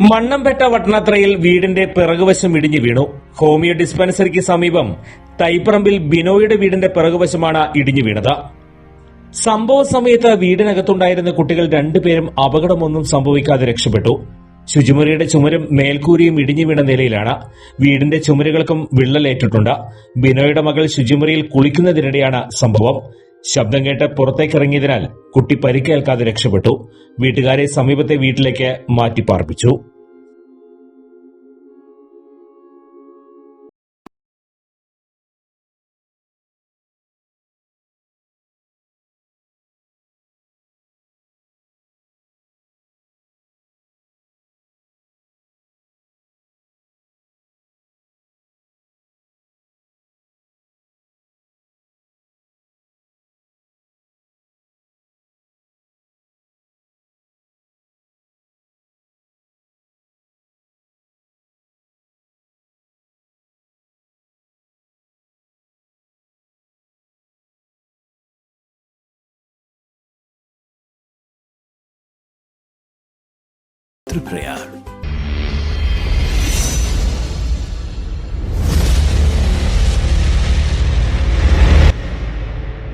മണ്ണമ്പേട്ട വട്ടണത്രയിൽ വീടിന്റെ പിറകുവശം ഇടിഞ്ഞു വീണു. ഹോമിയോ ഡിസ്പെൻസറിക്ക് സമീപം തൈപ്പറമ്പിൽ ബിനോയുടെ വീടിന്റെ പിറകുവശമാണ് ഇടിഞ്ഞു വീണത്. സംഭവ സമയത്ത് വീടിനകത്തുണ്ടായിരുന്ന കുട്ടികൾ രണ്ടുപേരും അപകടമൊന്നും സംഭവിക്കാതെ രക്ഷപ്പെട്ടു. ശുചിമുറിയുടെ ചുമരും മേൽക്കൂരിയും ഇടിഞ്ഞു വീണ നിലയിലാണ്. വീടിന്റെ ചുമരുകൾക്കും വിള്ളലേറ്റിട്ടുണ്ട്. ബിനോയുടെ മകൾ ശുചിമുറിയിൽ കുളിക്കുന്നതിനിടെയാണ് സംഭവം. ശബ്ദം കേട്ട് പുറത്തേക്കിറങ്ങിയതിനാൽ കുട്ടി പരിക്കേൽക്കാതെ രക്ഷപ്പെട്ടു. വീട്ടുകാരെ സമീപത്തെ വീട്ടിലേക്ക് മാറ്റി പാർപ്പിച്ചു প্রেয়ার